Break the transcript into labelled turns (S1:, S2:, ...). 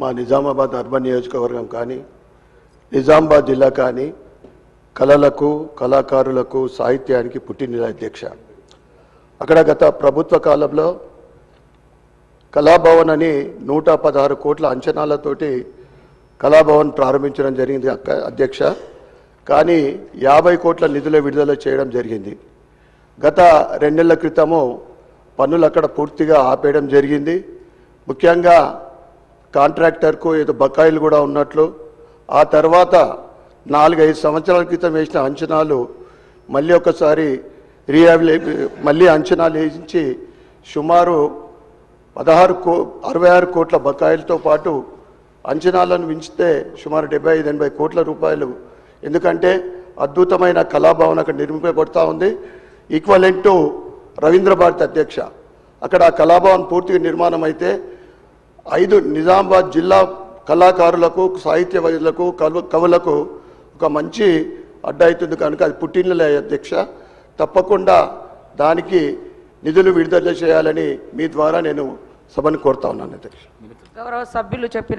S1: మా నిజామాబాద్ అర్బన్ నియోజకవర్గం కానీ నిజామాబాద్ జిల్లా కానీ కళలకు కళాకారులకు సాహిత్యానికి పుట్టినల అధ్యక్ష. అక్కడ గత ప్రభుత్వ కాలంలో కళాభవన్ అని నూట పదహారు కోట్ల అంచనాలతోటి కళాభవన్ ప్రారంభించడం జరిగింది అక్క అధ్యక్ష. కానీ యాభై కోట్ల నిధుల విడుదల చేయడం జరిగింది. గత రెండేళ్ళ క్రితము పన్నులు అక్కడ పూర్తిగా ఆపేయడం జరిగింది. ముఖ్యంగా కాంట్రాక్టర్కు ఏదో బకాయిలు కూడా ఉన్నట్లు. ఆ తర్వాత నాలుగైదు సంవత్సరాల క్రితం వేసిన అంచనాలు మళ్ళీ ఒకసారి రీహాబిలే మళ్ళీ అంచనాలు వేయించి సుమారు పదహారు కో అరవై ఆరు కోట్ల బకాయిలతో పాటు అంచనాలను మించితే సుమారు డెబ్బై ఐదు ఎనభై కోట్ల రూపాయలు. ఎందుకంటే అద్భుతమైన కళాభవన్ అక్కడ నిర్మింపబడుతూ ఉంది. ఈక్వలెంట్ టు రవీంద్ర భారతి అధ్యక్ష. అక్కడ ఆ కళాభవన్ పూర్తిగా నిర్మాణం అయితే ఐదు నిజామాబాద్ జిల్లా కళాకారులకు సాహిత్య వైద్యులకు కవులకు ఒక మంచి అడ్డ అవుతుంది కనుక అది పుట్టినలే అధ్యక్ష. తప్పకుండా దానికి నిధులు విడుదల చేయాలని మీ ద్వారా నేను సభను కోరుతా ఉన్నాను అధ్యక్ష.
S2: గౌరవ సభ్యులు చెప్పిన